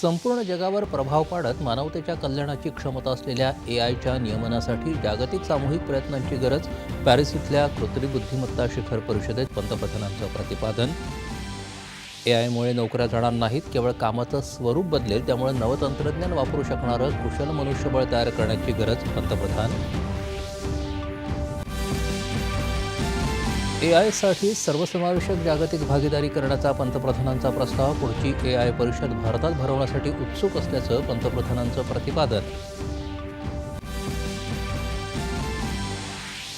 संपूर्ण जगावर प्रभाव पाडत मानवतेच्या कल्याणाची क्षमता असलेल्या ए आयच्या नियमनासाठी जागतिक सामूहिक प्रयत्नांची गरज पॅरिस इथल्या कृत्रिम बुद्धिमत्ता शिखर परिषदेत पंतप्रधानांचं प्रतिपादन. ए आयमुळे नोकऱ्या जाणार नाहीत केवळ कामाचं स्वरूप बदलेल त्यामुळे नवतंत्रज्ञान वापरू शकणारं कुशल मनुष्यबळ तयार करण्याची गरज पंतप्रधान ए आयसाठी सर्वसमावेशक जागतिक भागीदारी करण्याचा पंतप्रधानांचा प्रस्ताव पुढची ए आय परिषद भारतात भरवण्यासाठी उत्सुक असल्याचं पंतप्रधानांचं प्रतिपादन.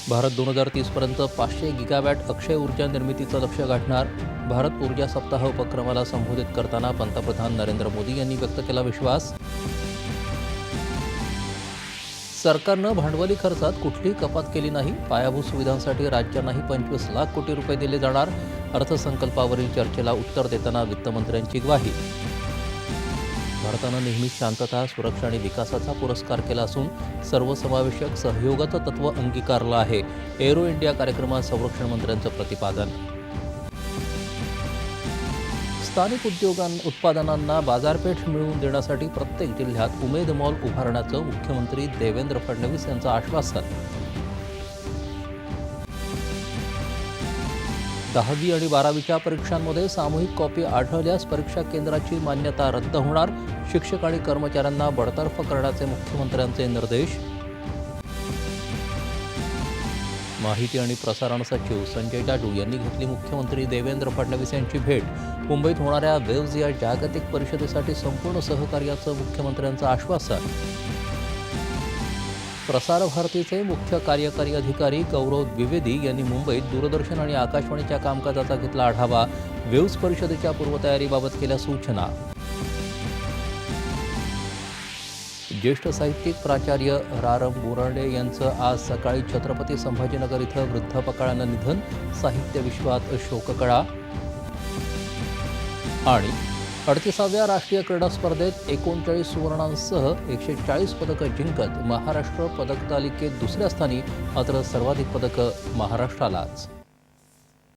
भारत दोन हजार तीसपर्यंत पाचशे गिगावॅट अक्षय ऊर्जा निर्मितीचं लक्ष गाठणार. भारत ऊर्जा सप्ताह उपक्रमाला संबोधित करताना पंतप्रधान नरेंद्र मोदी यांनी व्यक्त केला विश्वास. सरकारनं भांडवली खर्चात कुठलीही कपात केली नाही. पायाभूत सुविधांसाठी राज्यांनाही पंचवीस लाख कोटी रुपये दिले जाणार. अर्थसंकल्पावरील चर्चेला उत्तर देताना वित्तमंत्र्यांची ग्वाही. भारतानं नेहमी शांतता सुरक्षा आणि विकासाचा पुरस्कार केला असून सर्वसमावेशक सहयोगाचं तत्व अंगीकारलं आहे. एरो इंडिया कार्यक्रमात संरक्षण मंत्र्यांचं प्रतिपादन. स्थानिक उद्योगां उत्पादनांना बाजारपेठ मिळवून देण्यासाठी प्रत्येक जिल्ह्यात उमेद मॉल उभारण्याचं मुख्यमंत्री देवेंद्र फडणवीस यांचं आश्वासन. दहावी आणि बारावीच्या परीक्षांमध्ये सामूहिक कॉपी आढळल्यास परीक्षा केंद्राची मान्यता रद्द होणार. शिक्षक आणि कर्मचाऱ्यांना बडतर्फ करण्याचे मुख्यमंत्र्यांचे निर्देश. माहिती आणि प्रसारण सचिव संजय डाडू यांनी घेतली. मुख्यमंत्री देवेंद्र फडणवीस यांची भेट. मुंबईत होणाऱ्या वेव्ज या जागतिक परिषदेसाठी संपूर्ण सहकार्याचं मुख्यमंत्र्यांचं आश्वासन. प्रसार भारतीचे मुख्य कार्यकारी अधिकारी गौरव द्विवेदी यांनी मुंबईत दूरदर्शन आणि आकाशवाणीच्या कामकाजाचा घेतला आढावा. वेव्स परिषदेच्या पूर्वतयारीबाबत केल्या सूचना. ज्येष्ठ साहित्यिक प्राचार्य रारम बोराडे यांचं आज सकाळी छत्रपती संभाजीनगर इथं वृद्धपकाळानं निधन साहित्य विश्वात शोककळा. आणि अडतीसाव्या राष्ट्रीय क्रीडा स्पर्धेत एकोणचाळीस सुवर्णांसह एकशे चाळीस पदकं जिंकत महाराष्ट्र पदक तालिकेत दुसऱ्या स्थानी मात्र सर्वाधिक पदकं महाराष्ट्रालाच.